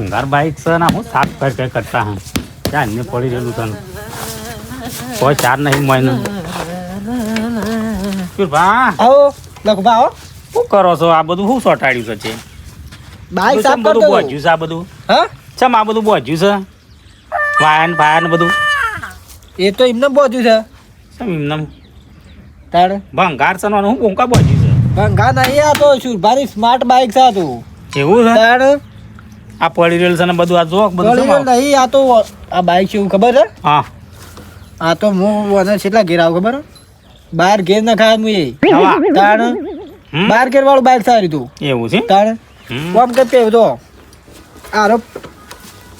ભંગાર બાઈક છે ને હું સાફ કર કર કરતા હું. ક્યાં એમને પડી રહેલું તને? કોઈ ચાર નહીં મહિનો. ભા આવો લખભા આવો. શું કરો છો? આ બધું શું સોટાડ્યું છે બાઈક સાફ બધું બોજ્યું છે આ બધું? હા? ચમ આ બધું બોજ્યું છે? વાયન ફાયન બધું? એ તો એમને બોજ્યું છે. ચમ એમને? તાણ? ભંગાર છે હું કોંકા બોજ્યું ભંગાર નહીં આ તો ભારી સ્માર્ટ બાઈક છે આ તું. એવું છે? તાણ? આ પડી રેલ છે ને બધું આ જોક બધું નહીં આ તો આ બાઈક છે એવું ખબર છે? હા. આ તો હું અને કેટલા ઘેર આવું ખબર? બાર ઘેર ના ખાય હું એ. તાણ? બાર ઘેર વાળું બાઈક સારી તું. એવું છે? તાણ? કોમ કે તો. આરો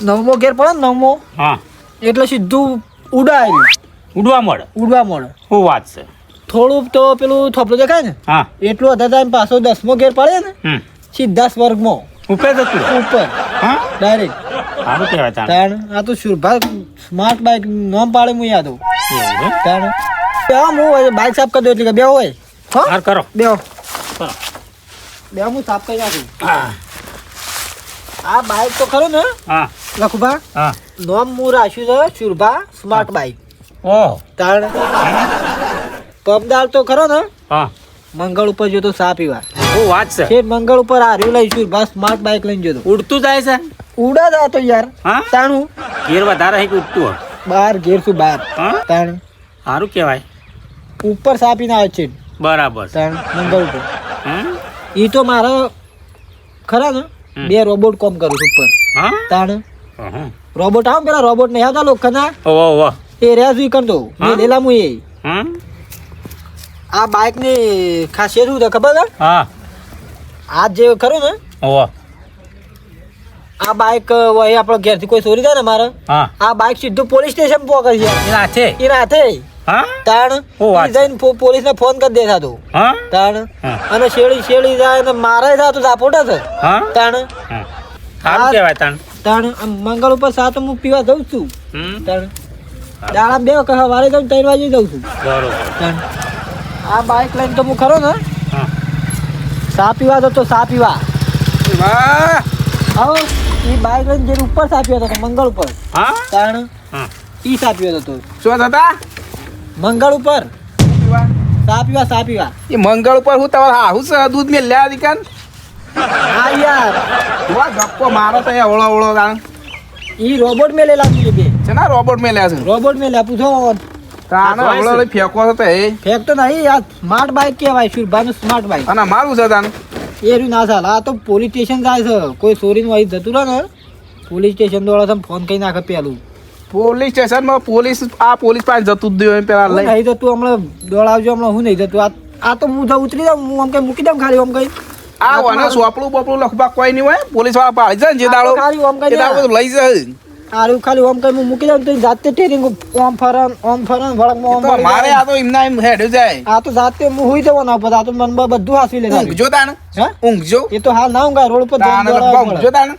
નવમો ઘેર પડે નવમો હા. એટલે સીધું ઉડાય. ઉડવા મળે. ઉડવા મળે. શું વાત છે? થોડું તો પેલું થોપલો દેખાય ને હા. એટલું હતા ટાઈમ પાછો દસમો ઘેર પડે ને સીધા સ્વર્ગમાં. ઉપર જતું ઉપર. હા? ડાયરેક્ટ સારું કહેવાય તાણ. તાણ. આ તો શુરભા સ્માર્ટ બાઈક નામ પાડે હું યાદ છે? તાણ. બે હું બાઈક સાફ કરી એટલે કે બે હોય. હા? કરો. બે બે હું સાફ કરી નાખું. આ બાઈક તો ખરું ને? હા. લખુભા હા. નામ હું રાખ્યું છે શુરભા સ્માર્ટ બાઈક ઓહ તાણ. પબદાર તો ખરો ને? હા. મંગળ ઉપર જોયો તો સાફ પીવા શું વાત છે. મંગળ ઉપર હાર્યું લઈશું. બસ સ્માર્ટ બાઇક લઈને જતો ઉડતું જાય છે? ઉડા જા તો યાર. હા? તાણું. ઘેર વધારે છે કે ઉડતું? બહાર ઘેર શું બહાર હા? તાણ. સારું કહેવાય. ઉપર સાપીને આવે છે. બરાબર તાણ મંગળ ઉપર. એ તો મારા ખરા ને? બે રોબોટ કોમ કરું છું ઉપર. હા? તાણ. રોબોટ આવ પેલા રોબોટ નહીં આવતા ના? ઓહો ઓહો. એ રહ્યા છું કરતો. હા? મેં લેલા હું એ? આ બાઇકની ખાસિયત શું છે ખબર છે? હા. આ જે ખરું ને? ઓવા આ બાઇક વહી આપણો ઘેરથી કોઈ ચોરી થાય ને મારે? આ બાઇક સીધું પોલીસ સ્ટેશન પહોંચે છે. એના છે એ રાતે. હા? તાણ જઈને પોલીસ ને ફોન કરી દેતા તું હા? તાણ. અને શેડી શેડી જાય ને મારે થાય તો ઝાપોટા છે હા? તાણ. હા. સારું કહેવાય તાણ. તાણ મંગળ ઉપર સાત હું પીવા જઉં છું. તાણ. દાડા બે વખત સવારે જઉં ત્રણ વાગે જઉં છું. બરોબર. તાણ. આ બાઇક લઈને તો હું ખરો ને? સા પીવા તો સા પીવા. હા એ બાઇક લઈને જે ઉપર સા પીવા તો મંગળ ઉપર. હા? હા. ઈ સા પીવા તો શું થતા મંગળ ઉપર. સા પીવા સા પીવા. એ મંગળ ઉપર હું તમારે હા હું દૂધ મેં લ્યા દીકાન. હા યાર. વા ગપ્પો મારો તો એ ઓળો ઓળો કાણ ઈ રોબોટ મેં લેલા છે બે. છે ના રોબોટ મેં લ્યા છે? રોબોટ મેં લે પૂછો. તાને આ ફેંકો એ નહીં સ્માર્ટ બાઇક કહેવાય શુરભાનું સ્માર્ટ બાઇક અને મારું છે તાન. એ રહ્યું ના ચાલે આ તો પોલીસ સ્ટેશન જાય છે. કોઈ ચોરીનું અહીં જતું રહે ને પોલીસ સ્ટેશન વાળા તમે ફોન કરી નાખે પેલું. પોલીસ સ્ટેશનમાં પોલીસ આ પોલીસ પાસે જતું જ દઉં પેલા લઈ. નહીં જતું હમણાં દોડાવજો હમણાં હું નહીં જતું. આ આ તો હું ઉતરી જાઉં હું આમ કઈ મૂકી દઉં ખાલી આમ કઈ? આ વને સોપડું બોપડું લખવા કોઈ નહીં હોય પોલીસવાળા પાડી જાય જે દાડો લઈ જાય. આરું ખાલી ઓમ કઈ મૂકી દઉં તો જાતે ટેરિંગ ઓમ ફરન ઓમ ફરન ભડક ઓમ તો મારે આ તો ઇમના એમ હેડ જાય. આ તો જાતે હું હુઈ જવાનો પછી આ તો મન બધું હાસવી લેતા ઊંઘજો તાણ. હા? ઊંઘજો. એ તો હાલ ના ઊંઘા રોડ પર જઈને લખવા દોડાવવું ઊંઘજો તાણ.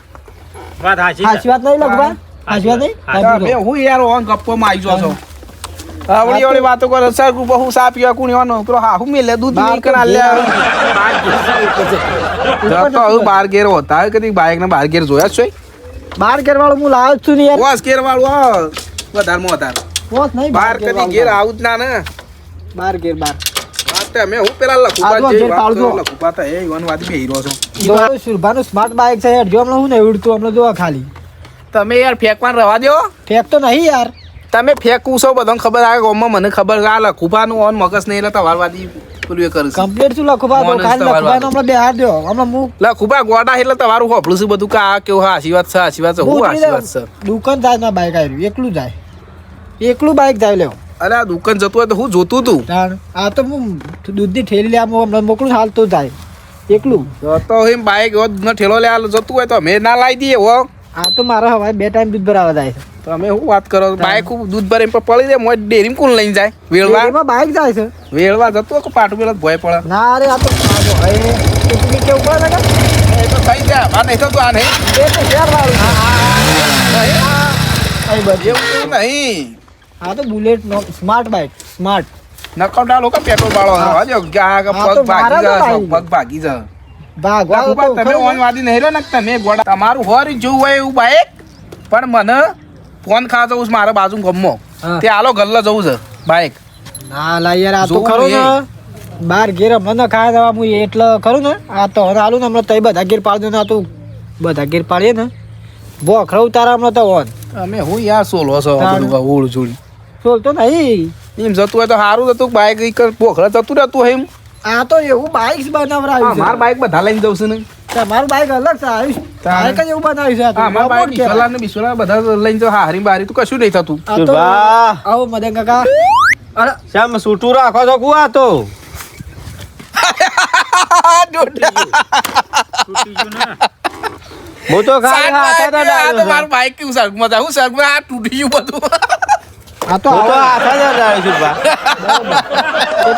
વાત સાચી હાચી વાત નહીં લગવા હાચી વાત નહીં? હા, હા, યાર ઓન ગપ્પો માં આવી છો. આવડી આવડી વાતો. કરે સર બહુ સાપ પીવા કુણી વાનો પેલો હા હું મેલે દૂધ નહીં કરા. લે તો બાર ગેર હોતા કદી બાઈક ને બાર ગેર જોયા છે? બાર ઘરવાળો હું લાવ છું ને યાર. વાસ ગેર વાળું હા વધારે માં વધારે. નહીં બાર કદી ઘેર આવું જ ના ને. બાર ઘેર બાર. હા અમે હું પેલા લખુપા જે વાત પાડજો. લખુપા તો એ વન વાત બેહી રહ્યો છો. સુરભાનું સ્માર્ટ બાઇક છે યાર જો હમણાં હું નહીં ઉડતું હમણાં જોવા ખાલી. તમે યાર ફેંકવાનું રવા દો ફેંક તો નહીં યાર. તમે ફેંકવું છો બધાને ખબર આવે ગામમાં મને ખબર આ લખુપાનું ઓન મગજ નહીં એટલે તમાર વાદી પેલું એ કરશે. કમ્પ્લીટ શું લખું બા ખાલી તમારે હમણાં બે દો હમણાં હું લખુપા ગોડા એટલે તમારું હોપલું છે બધું કે કેવું હા આશીર્વાદ છે આશીર્વાદ છે. હું હું આશીર્વાદ છે? દુકાન જાય ના બાઇક આવ્યું એકલું જાય. એકલું બાઈક જાય લેવો અરે આ દુકાન જતું હોય તો હું જોતું તું. આ તો હું દૂધની ઠેલી લેવા હમણાં મોકલું હાલ તો જાય. એકલું. તો એમ બાઈક ઠેલો લે જતું હોય તો અમે ના લાવી દઈએ હો. આ તો મારા હવે બે ટાઈમ દૂધ ભરાવા જાય છે. તમે શું વાત કરો બાઈક દૂધ ભરે એમ પડી જાય મોય ડેરી કોણ લઈને જાય? વેળવા? એમાં બાઇક જાય છે. વેળવા જતું કે પાટું પેલા ભય પડે? ના અરે આ તો જો, ટીકડી કેવું પડે ને એ તો થઈ જાય આ નહીં થતું આ નહીં એ તો શેર વાળું અહીં બધું. નહીં. આ તો બુલેટ નો સ્માર્ટ બાઇક સ્માર્ટ. નકવડા લોકો પેટ્રોલ વાળો હવા જો ગા હા, પગ ભાગી જા. પગ ભાગી જાય ભાગવા તમે ઓન વાદી નહીં રહ્યો ને તમે ગોડા તમારું હોરી જોવું હોય એવું બાઈક? પણ મને ફોન ખા જવું છે મારા બાજુ ગમો. તે આલો ગલ્લા જવું છે બાઈક. ના લા યાર આ તો ખરું ને. બાર ઘેર હમણાં ન ખાયા દવા હું એટલે ખરું ને. આ તો હવે આલું ને હમણાં તઈ બધા ઘેર પાડી દો ને આ તો બધા ઘેર પાડીએ ને. બોખરવ તારા હમણાં તો ઓન. અમે હું યાર સોલો છો ઓળ જોડી. સોલતો નહીં. એમ જતું હોય તો સારું હતું બાઈક બોખરા જતું રહેતું એમ. આ તો એવું બાઇક બનાવરાયું માર બાઇક બાઈક બધા લઈને જવું છે ને. તમારું બાઇક અલગ છે આયુષ. તારે. જ એવું બનાવ્યું છે આ તો. માર બાઈક robot કહેવાય. બિસ્વલા ને બિસ્વલા બધા લઈને જાવ હારી બારી તો કશું નહીં થતું. વાહ. આવો મદન કાકા. અરે શ્યામ સૂટું રાખો છો કુવા તો. હું તો ખાલી હાથે આ તો ડાળ્યો મારું બાઈક કેવું સર્ગમાં હું સર્ગમાં આ તૂટી ગયું બધું. આ તો હું તો આવો. હાથે જ ડાળ્યો છું બા.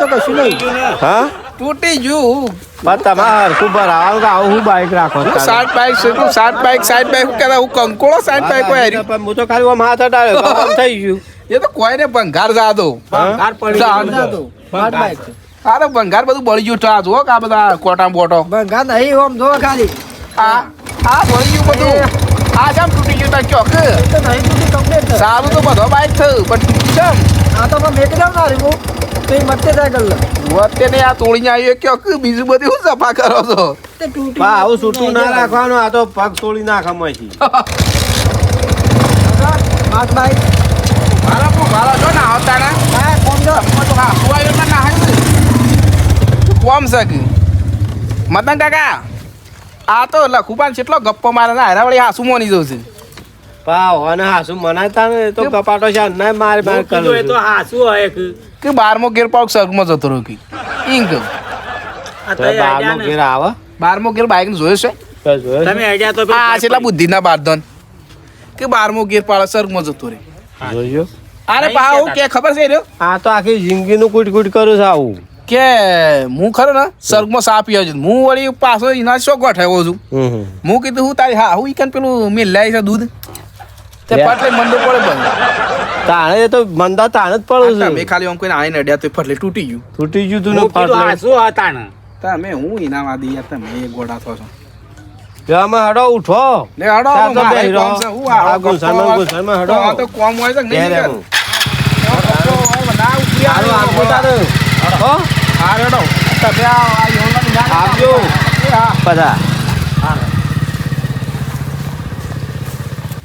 તો કશું નહીં. હા? તૂટી ગયું પણ તમારે હરખું ભરાવાનું કે આવું હું બાઈક રાખો છો? સાત બાઈક તું સાત બાઈક સાત બાઈક હું કહેતા? હું કંકોળો સાત બાઈક હોય હારી. પણ હું તો ખાલી આમ હાથ આમ થઈ ગયું. એ તો કોઈને ભંગાર જાદો. હા? તો smart bike. અરે ભંગાર બધું બળી ગયું ટા જો આ બધા કોટા બોટો. ભંગાર નહીં આમ જો ખાલી. આ આ બળી ગયું બધું. આ જામ તૂટી ગયું તા ચોક. એ તો નહીં તૂટી complete. સારું તો બધો બાઈક થયું પણ તૂટી કેમ આ તો પણ મેં કીધું ના રીમું તો મતે ગલ્લો. વચ્ચે ને આ તોડીને આવ્યો ક્યોક બીજું બધું હું સફા કરો છો? તે આવું સૂટું ના રાખવાનું આ તો પગ તોડી છે. સ્માર્ટ બાઇક મારા પો મારા જો ના આવતા ના હા કોમ જો. તો હા સુવાયો ના ના કોમ સક મતન કાકા આ તો લખુપાન કેટલો ગપ્પો મારે ના હારા વળી હાસુ મોની જવું છે. પા હોને હાસુ મનાતા ને તો કપાટો છે ને મારે મારે કરું એ તો છું. હોય કે. કે બારમો ગેર પાક સર્ગમાં જતો રહ્યો કે? આઈડિયા ને. ઘેર આવે. બારમો ગેર બાઈક ને જોયો છે? તમે આઈડિયા તો આ કેટલા બુદ્ધિના બારધન કે બારમો ગેર પાડે સર્ગમાં જતો રહે જોયો. અરે પા હું કે ખબર છે રહ્યો? આ તો આખી જિંદગીનું કુટ કુટ કરું છું આવું. કે હું ખરો ને સર્ગમાં સાપ પીયો છું હું વળી પાછો એના શોખ ગોઠવ્યો છું. હું કીધું હું તારી હા હું ઈકન પેલું મેં લાવી છે દૂધ. તે પાટલે મંદો પડે બંધ. તાણે એ તો મંદા તાણે જ પડું તમે છું. ખાલી આમ કોઈને આઈને અડ્યા તો ફટલે તૂટી ગયું. તૂટી ગયું તું તમે હું એના વાદી યાર તમે? ગોડા થો છો. એમાં હડો ઉઠો. લે હડો હું આ ગુંસામાં હડો. આ તો કોમ હોય તો કે નહીં હોય, ના ઉપરી આવે, હારું આપો તારે હો? હા હડો તમે આ આ આપજો. બધા.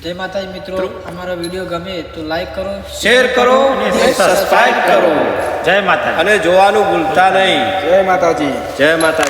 જય માતાજી મિત્રો અમારો વીડિયો ગમે તો લાઈક કરો શેર કરો અને સબસ્ક્રાઇબ કરો. જય માતા અને જોવાનું ભૂલતા નહીં. જય માતાજી. જય માતાજી.